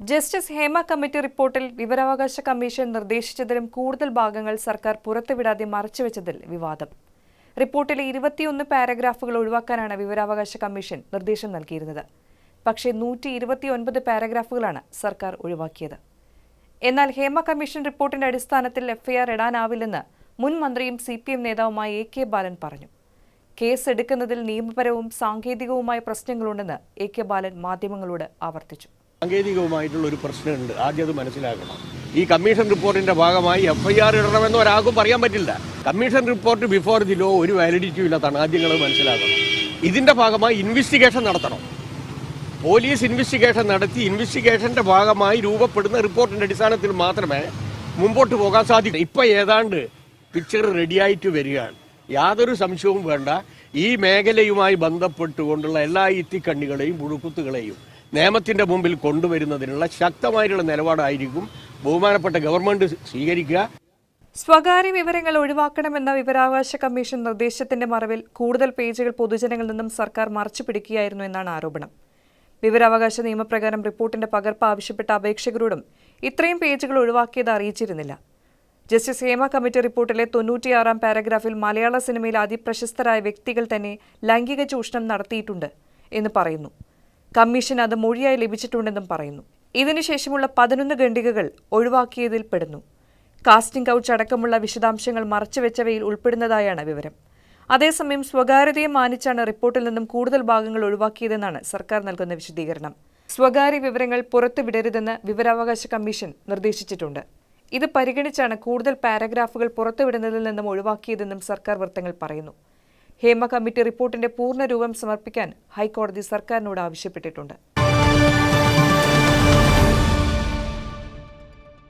Justice Hema committee റിപ്പോർട്ടിൽ വിവരാവകാശ commission നിർദ്ദേശിച്ചതിലും കൂടുതൽ ഭാഗങ്ങൾ സർക്കാർ പുറത്തുവിടാതെ മറച്ചുവെച്ചതിൽ വിവാദം. റിപ്പോർട്ടിലെ ഇരുപത്തിയൊന്ന് പാരഗ്രാഫുകൾ ഒഴിവാക്കാനാണ് വിവരാവകാശ കമ്മീഷൻ നിർദ്ദേശം നൽകിയിരുന്നത്. പക്ഷേ നൂറ്റി ഇരുപത്തിയൊൻപത് പാരഗ്രാഫുകളാണ് സർക്കാർ ഒഴിവാക്കിയത്. എന്നാൽ ഹേമ കമ്മീഷൻ റിപ്പോർട്ടിന്റെ അടിസ്ഥാനത്തിൽ എഫ്ഐആർ ഇടാനാവില്ലെന്ന് മുൻ മന്ത്രിയും സി പി എം നേതാവുമായ എ കെ ബാലൻ പറഞ്ഞു. കേസ് എടുക്കുന്നതിൽ നിയമപരവും സാങ്കേതികവുമായ പ്രശ്നങ്ങളുണ്ടെന്ന് എ കെ ബാലൻ മാധ്യമങ്ങളോട് ആവർത്തിച്ചു. സാങ്കേതികവുമായിട്ടുള്ള ഒരു പ്രശ്നമുണ്ട്. ആദ്യം അത് മനസ്സിലാക്കണം. ഈ കമ്മീഷൻ റിപ്പോർട്ടിന്റെ ഭാഗമായി എഫ്ഐആർ ഇടണമെന്ന് ഒരാൾക്കും പറയാൻ പറ്റില്ല. Commission report before the law ഒരു വാലിഡിറ്റി ഇല്ലാത്തതാണ്. ആദ്യം നിങ്ങൾ മനസ്സിലാക്കണം. ഇതിന്റെ ഭാഗമായി ഇൻവെസ്റ്റിഗേഷൻ നടത്തണം. പോലീസ് ഇൻവെസ്റ്റിഗേഷൻ നടത്തി ഇൻവെസ്റ്റിഗേഷന്റെ ഭാഗമായി രൂപപ്പെടുന്ന റിപ്പോർട്ടിന്റെ അടിസ്ഥാനത്തിൽ മാത്രമേ മുമ്പോട്ട് പോകാൻ സാധിക്കൂ. ഇപ്പൊ ഏതാണ്ട് പിക്ചർ റെഡിയായിട്ട് വരികയാണ്. യാതൊരു സംശയവും വേണ്ട. ഈ മേഖലയുമായി ബന്ധപ്പെട്ടുകൊണ്ടുള്ള എല്ലാ ഇത്തിക്കണ്ണികളെയും പുഴുക്കുത്തുകളെയും നിയമത്തിന്റെ മുമ്പിൽ കൊണ്ടുവരുന്നതിനുള്ള ശക്തമായിട്ടുള്ള നിലപാടായിരിക്കും ബഹുമാനപ്പെട്ട ഗവൺമെന്റ് സ്വീകരിക്കുക. സ്വകാര്യ വിവരങ്ങൾ ഒഴിവാക്കണമെന്ന വിവരാവകാശ കമ്മീഷൻ നിർദ്ദേശത്തിന്റെ മറവിൽ കൂടുതൽ പേജുകൾ പൊതുജനങ്ങളിൽ നിന്നും സർക്കാർ മറച്ചു പിടിക്കുകയായിരുന്നു എന്നാണ് ആരോപണം. വിവരാവകാശ നിയമപ്രകാരം റിപ്പോർട്ടിന്റെ പകർപ്പ് ആവശ്യപ്പെട്ട അപേക്ഷകരോടും ഇത്രയും പേജുകൾ ഒഴിവാക്കിയത് അറിയിച്ചിരുന്നില്ല. ജസ്റ്റിസ് ഹേമ കമ്മിറ്റി റിപ്പോർട്ടിലെ തൊണ്ണൂറ്റിയാറാം പാരഗ്രാഫിൽ മലയാള സിനിമയിൽ അതിപ്രശസ്തരായ വ്യക്തികൾ തന്നെ ലൈംഗിക ചൂഷണം നടത്തിയിട്ടുണ്ട് എന്ന് പറയുന്നു. കമ്മീഷൻ അത് മൊഴിയായി ലഭിച്ചിട്ടുണ്ടെന്നും പറയുന്നു. ഇതിനുശേഷമുള്ള പതിനൊന്ന് ഖണ്ഡികകൾ ഒഴിവാക്കിയതിൽ പെടുന്നു. കാസ്റ്റിംഗ് കൗച്ച് അടക്കമുള്ള വിശദാംശങ്ങൾ മറച്ചുവെച്ചവയിൽ ഉൾപ്പെടുന്നതായാണ് വിവരം. അതേസമയം സ്വകാര്യതയെ മാനിച്ചാണ് റിപ്പോർട്ടിൽ നിന്നും കൂടുതൽ ഭാഗങ്ങൾ ഒഴിവാക്കിയതെന്നാണ് സർക്കാർ നൽകുന്ന വിശദീകരണം. സ്വകാര്യ വിവരങ്ങൾ പുറത്തുവിടരുതെന്ന് വിവരാവകാശ കമ്മീഷൻ നിർദ്ദേശിച്ചിട്ടുണ്ട്. ഇത് പരിഗണിച്ചാണ് കൂടുതൽ പാരഗ്രാഫുകൾ പുറത്തുവിടുന്നതിൽ നിന്നും ഒഴിവാക്കിയതെന്നും സർക്കാർ വൃത്തങ്ങൾ പറയുന്നു. ഹേമ കമ്മിറ്റി റിപ്പോർട്ടിന്റെ പൂർണ രൂപം സമർപ്പിക്കാൻ ഹൈക്കോടതി സർക്കാരിനോട് ആവശ്യപ്പെട്ടിട്ടുണ്ട്